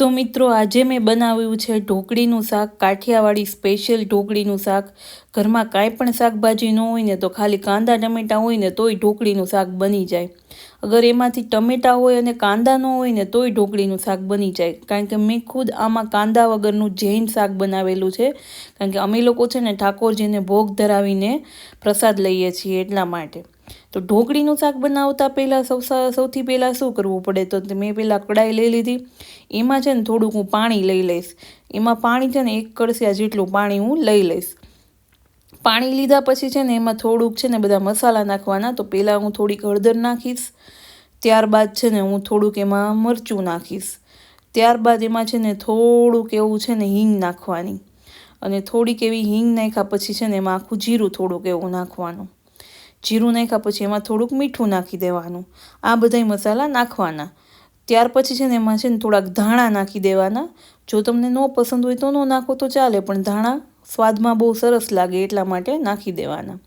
તો મિત્રો, આજે મેં બનાવ્યું છે ઢોકળીનું શાક, કાઠિયાવાડી સ્પેશિયલ ઢોકળીનું શાક. ઘરમાં કાંઈ પણ શાકભાજી ન હોય ને તો ખાલી કાંદા, ટમેટાં હોય ને તોય ઢોકળીનું શાક બની જાય. અગર એમાંથી ટમેટાં હોય અને કાંદા ન હોય ને તોય ઢોકળીનું શાક બની જાય. કારણ કે મેં ખુદ આમાં કાંદા વગરનું જૈન શાક બનાવેલું છે. કારણ કે અમે લોકો છે ને ઠાકોરજીને ભોગ ધરાવીને પ્રસાદ લઈએ છીએ એટલા માટે. તો ઢોકળીનું શાક બનાવતા પહેલાં સૌ સૌથી પહેલાં શું કરવું પડે? તો મેં પહેલાં કડાઈ લઈ લીધી. એમાં છે ને થોડુંક હું પાણી લઈ લઈશ. એમાં પાણી છે ને એક કળશિયા જેટલું પાણી હું લઈ લઈશ. પાણી લીધા પછી છે ને એમાં થોડુંક છે ને બધા મસાલા નાખવાના, તો પહેલાં હું થોડીક હળદર નાખીશ. ત્યારબાદ છે ને હું થોડુંક એમાં મરચું નાખીશ. ત્યારબાદ એમાં છે ને થોડુંક એવું છે ને હિંગ નાખવાની. અને થોડીક એવી હિંગ નાખ્યા પછી છે ને એમાં આખું જીરું થોડુંક એવું નાખવાનું. જીરું નાખ્યા પછી એમાં થોડુંક મીઠું નાખી દેવાનું. આ બધાય મસાલા નાખવાના. ત્યાર પછી છે ને એમાં છે ને થોડાક ધાણા નાખી દેવાના. જો તમને ન પસંદ હોય તો ન નાખો તો ચાલે, પણ ધાણા સ્વાદમાં બહુ સરસ લાગે એટલા માટે નાખી દેવાના.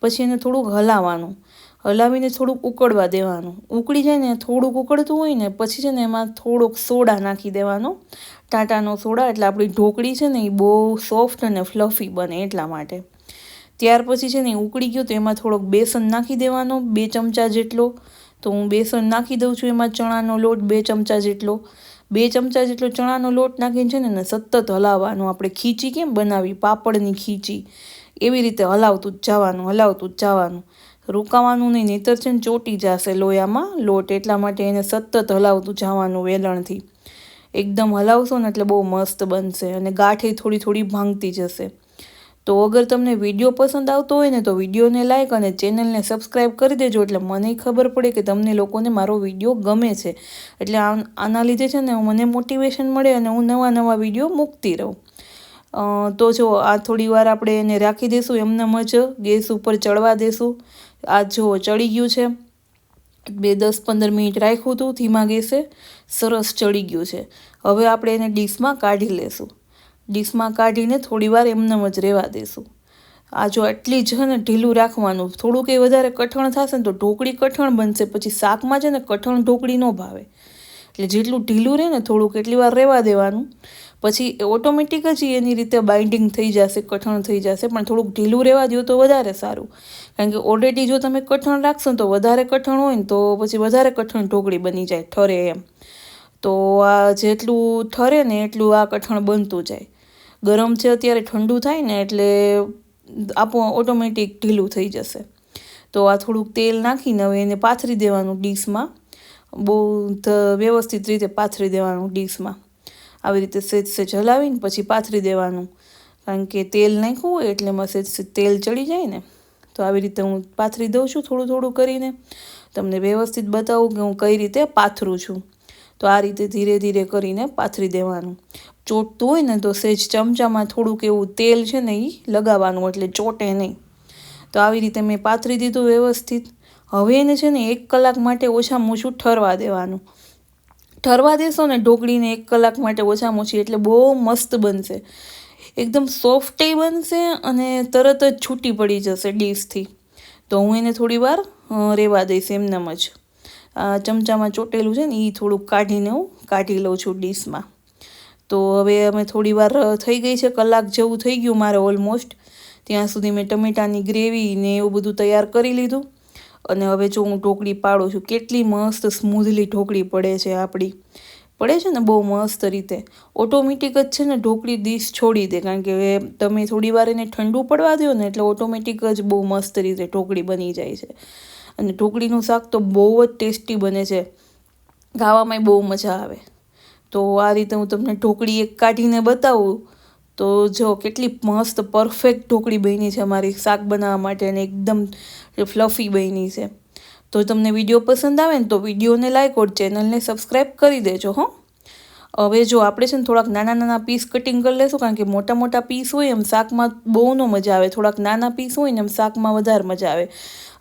પછી એને થોડુંક હલાવવાનું. હલાવીને થોડુંક ઉકળવા દેવાનું. ઉકળી જાય ને, થોડુંક ઉકળતું હોય ને, પછી છે ને એમાં થોડોક સોડા નાખી દેવાનો. ટાટાનો સોડા, એટલે આપણી ઢોકળી છે ને એ બહુ સોફ્ટ અને ફ્લફી બને એટલા માટે. ત્યાર પછી છે ને ઉકળી ગયો તો એમાં થોડોક બેસન નાખી દેવાનો, બે ચમચા જેટલો. તો હું બેસન નાખી દઉં છું એમાં ચણાનો લોટ બે ચમચા જેટલો. બે ચમચા જેટલો ચણાનો લોટ નાખીને છે ને સતત હલાવવાનો. આપણે ખીચી કેમ બનાવી? પાપડની ખીચી. એવી રીતે હલાવતું જ જવાનું, હલાવતું જ જવાનું. રોકાવાનું નહીં, નહીતર છે ને ચોટી જશે લોયામાં લોટ. એટલા માટે એને સતત હલાવતું જવાનું વેલણથી. એકદમ હલાવશો ને એટલે બહુ મસ્ત બનશે અને ગાંઠે થોડી થોડી ભાંગતી જશે. તો અગર તમને વીડિયો પસંદ આવતો હોય ને તો વિડીયોને લાઇક અને ચેનલને સબસ્ક્રાઈબ કરી દેજો એટલે મને ખબર પડે કે તમને લોકોને મારો વીડિયો ગમે છે. એટલે આના લીધે છે ને મને મોટિવેશન મળે અને હું નવા નવા વીડિયો મૂકતી રહું. તો જો આ થોડી વાર આપણે એને રાખી દઈશું એમને જ ગેસ ઉપર ચડવા દઈશું આ જો ચડી ગયું છે. બે દસ પંદર મિનિટ રાખ્યું હતું, ધીમા ગેસે, સરસ ચડી ગયું છે. હવે આપણે એને ડીશમાં કાઢી લેશું. ડીશમાં કાઢીને થોડીવાર એમને જ રહેવા દેશું. આ જો આટલી જ ને ઢીલું રાખવાનું, થોડુંક એ વધારે કઠણ થશે ને તો ઢોકળી કઠણ બનશે, પછી શાકમાં છે ને કઠણ ઢોકળી ન ભાવે. એટલે જેટલું ઢીલું રહે ને થોડુંક એટલી વાર રહેવા દેવાનું. પછી ઓટોમેટિક જ એની રીતે બાઇન્ડિંગ થઈ જશે, કઠણ થઈ જશે, પણ થોડુંક ઢીલું રહેવા દો તો વધારે સારું. કારણ કે ઓલરેડી જો તમે કઠણ રાખશો તો વધારે કઠણ હોય ને તો પછી વધારે કઠણ ઢોકળી બની જાય, ઠરે એમ. તો આ જેટલું ઠરે ને એટલું આ કઠણ બનતું જાય. ગરમ છે અત્યારે ઠંડુ થાય ને એટલે આપો ઓટોમેટિક ઢીલું થઈ જશે. તો આ થોડુંક તેલ નાખીને હવે એને પાથરી દેવાનું ડીશમાં. બહુ વ્યવસ્થિત રીતે પાથરી દેવાનું ડીશમાં. આવી રીતે સેજ સેજ હલાવીને પછી પાથરી દેવાનું. કારણ કે તેલ નાખ્યું હોય એટલે એમાં સેજ સેજ તેલ ચડી જાય ને. તો આવી રીતે હું પાથરી દઉં છું થોડું થોડું કરીને. તમને વ્યવસ્થિત બતાવું કે હું કઈ રીતે પાથરું છું. તો આ રીતે ધીરે ધીરે કરીને પાથરી દેવાનું. ચોટતું હોય ને તો સહેજ ચમચામાં થોડુંક એવું તેલ છે ને એ લગાવવાનું, એટલે ચોટે નહીં. તો આવી રીતે મેં પાથરી દીધું વ્યવસ્થિત. હવે એને છે ને એક કલાક માટે ઓછામાં ઓછું ઠરવા દેવાનું. ઠરવા દેશો ને ઢોકળીને એક કલાક માટે ઓછામાં ઓછી, એટલે બહુ મસ્ત બનશે. એકદમ સોફ્ટે બનશે અને તરત જ છૂટી પડી જશે ડીશથી. તો હું એને થોડી વાર રહેવા દઈશ એમનેમ જ. ચમચામાં ચોટેલું છે ને એ થોડુંક કાઢીને હું કાઢી લઉં છું ડીશમાં. તો હવે અમે થોડી વાર થઈ ગઈ છે, કલાક જેવું થઈ ગયું મારે ઓલમોસ્ટ ત્યાં સુધી મેં ટમેટાની ગ્રેવી ને એવું બધું તૈયાર કરી લીધું. અને હવે જો હું ઢોકળી પાડું છું, કેટલી મસ્ત સ્મૂધલી ઢોકળી પડે છે આપણી પડે છે ને બહુ મસ્ત રીતે. ઓટોમેટિક જ છે ને ઢોકળી ડીશ છોડી દે, કારણ કે તમે થોડી વાર એને ઠંડુ પડવા દો ને એટલે ઓટોમેટિક જ બહુ મસ્ત રીતે ઢોકળી બની જાય છે. અને ઢોકળીનું શાક તો બહુ જ ટેસ્ટી બને છે. ખાવામાં બહુ મજા આવે. તો આ રીતે હું તમને ઢોકળી એક કાઢીને બતાવું તો જો કેટલી મસ્ત પરફેક્ટ ઢોકળી બની છે અમારી શાક બનાવવા માટે અને એકદમ ફ્લફી બની છે. તો તમને વીડિયો પસંદ આવે ને તો વિડીયોને લાઈક ઓર ચેનલને સબસ્ક્રાઈબ કરી દેજો, હો. હવે જો આપણે છે ને થોડાક નાના નાના પીસ કટિંગ કરી લેશું, કારણ કે મોટા મોટા પીસ હોય એમ શાકમાં બહુ ન મજા આવે. થોડાક નાના પીસ હોય ને એમ શાકમાં વધારે મજા આવે.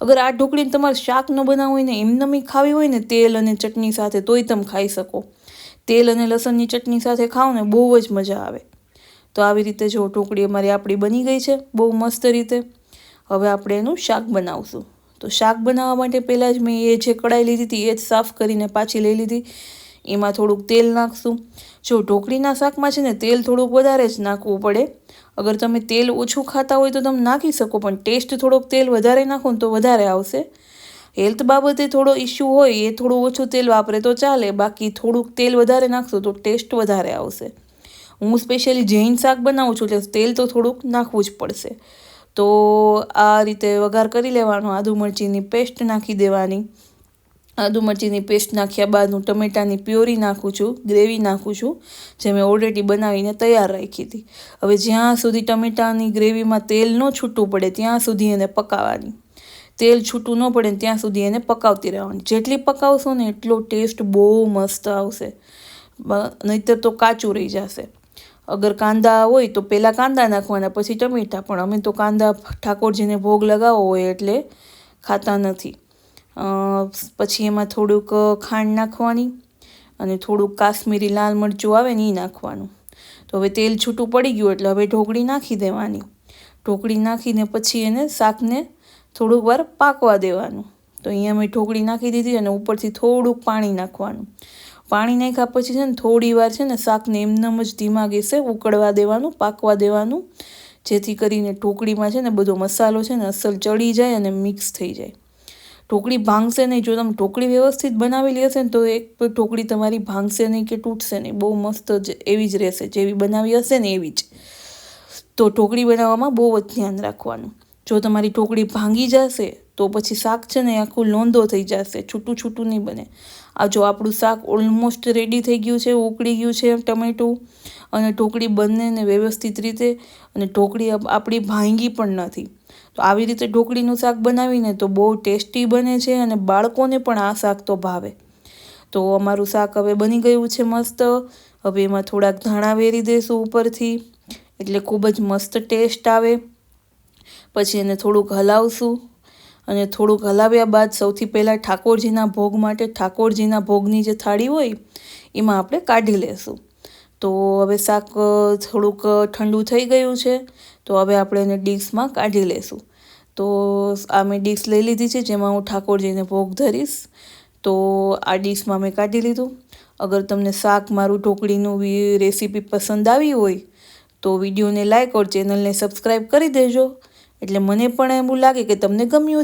અગર આ ઢોકળીને તમારે શાક ન બનાવવું હોય ને એમને ખાવી હોય ને, તેલ અને ચટણી સાથે તોય તમે ખાઈ શકો. તેલ અને લસણની ચટણી સાથે ખાઓ ને બહુ જ મજા આવે. તો આવી રીતે જો ઢોકળી અમારી આપણી બની ગઈ છે, બહુ મસ્ત રીતે. હવે આપણે એનું શાક બનાવશું. તો શાક બનાવવા માટે પહેલાં જ મેં એ જે કડાઈ લીધી હતી, એ જ સાફ કરીને પાછી લઈ લીધી. એમાં થોડુંક તેલ નાખશું. જો ઢોકળીના શાકમાં છે ને તેલ થોડુંક વધારે જ નાખવું પડે. અગર તમે તેલ ઓછું ખાતા હોય તો તમે નાખી શકો, પણ ટેસ્ટ થોડોક તેલ વધારે નાખો તો વધારે આવશે. હેલ્થ બાબતે થોડો ઇશ્યુ હોય, એ થોડું ઓછું તેલ વાપરે તો ચાલે, બાકી થોડુંક તેલ વધારે નાખશો તો ટેસ્ટ વધારે આવશે. હું સ્પેશિયલી જૈન શાક બનાવું છું એટલે તેલ તો થોડુંક નાખવું જ પડશે. તો આ રીતે વઘાર કરી લેવાનો, આદુ મરચીની પેસ્ટ નાખી દેવાની. આદુ મરચીની પેસ્ટ નાખ્યા બાદ હું ટમેટાની પ્યોરી નાખું છું, ગ્રેવી નાખું છું, જે મેં ઓલરેડી બનાવીને તૈયાર રાખી હતી. હવે જ્યાં સુધી ટમેટાની ગ્રેવીમાં તેલ ન છૂટવું પડે, ત્યાં સુધી એને પકાવવાની. તેલ છૂટું ન પડે ત્યાં સુધી એને પકાવતી રહેવાની. જેટલી પકાવશો ને એટલો ટેસ્ટ બહુ મસ્ત આવશે. નહીંતર તો કાચું રહી જશે. અગર કાંદા હોય તો પહેલાં કાંદા નાખવાના, પછી ટમેટાં. પણ અમે તો કાંદા ઠાકોરજીને ભોગ લગાવવો હોય એટલે ખાતા નથી. પછી એમાં થોડુંક ખાંડ નાખવાની અને થોડુંક કાશ્મીરી લાલ મરચું આવે ને એ નાખવાનું. તો હવે તેલ છૂટું પડી ગયું એટલે હવે ઢોકળી નાખી દેવાની. ઢોકળી નાખીને પછી એને શાકને થોડુંક વાર પાકવા દેવાનું. તો અહીંયા મેં ઢોકળી નાખી દીધી અને ઉપરથી થોડુંક પાણી નાખવાનું. પાણી નાખ્યા પછી છે ને થોડી વાર છે ને શાકને એમનેમ જ ધીમા ગેસે ઉકળવા દેવાનું, પાકવા દેવાનું. જેથી કરીને ઢોકળીમાં છે ને બધો મસાલો છે ને અસલ ચડી જાય અને મિક્સ થઈ જાય. ઢોકળી ભાંગશે નહીં, જો તમે ઢોકળી વ્યવસ્થિત બનાવેલી હશે ને, તો એક ઢોકળી તમારી ભાંગશે નહીં કે તૂટશે નહીં. બહુ મસ્ત જ એવી જ રહેશે. જેવી બનાવી હશે ને, એવી જ. તો ઢોકળી બનાવવામાં બહુ જ ધ્યાન રાખવાનું. જો તમારી ઢોકળી ભાંગી જશે, તો પછી શાક છે ને આખું લોંદો થઈ જશે. છૂટું છૂટું નહીં બને. આ જો આપણું શાક ઓલમોસ્ટ રેડી થઈ ગયું છે, ઉકળી ગયું છે ટમેટું, અને ઢોકળી બંનેને વ્યવસ્થિત રીતે, અને ઢોકળી આપણી ભાંગી પણ નથી. તો આવી રીતે ઢોકળીનું શાક બનાવીને તો બહુ ટેસ્ટી બને છે અને બાળકોને પણ આ શાક તો ભાવે. તો અમારું શાક હવે બની ગયું છે મસ્ત. હવે એમાં થોડાક ધાણા વેરી દઈશું ઉપરથી, એટલે ખૂબ જ મસ્ત ટેસ્ટ આવે. પછી એને થોડુંક હલાવશું અને થોડુંક હલાવ્યા બાદ સૌથી પહેલાં ઠાકોરજીના ભોગ માટે ઠાકોરજીના ભોગની જે થાળી હોય, એમાં આપણે કાઢી લેશું. તો હવે શાક થોડુંક ઠંડુ થઈ ગયું છે, તો હવે આપણે એને ડીશમાં કાઢી લઈશું તો આ મેં ડીશ લઈ લીધી છે, જેમાં હું ઠાકોરજીને ભોગ ધરીશ. તો આ ડીશમાં મેં કાઢી લીધું. અગર તમને શાક મારું ઢોકળીનું રેસીપી પસંદ આવી હોય, તો વિડીયોને લાઇક ઓર ચેનલને સબસ્ક્રાઈબ કરી દેજો. એટલે મને પણ એવું લાગે કે તમને ગમ્યું છે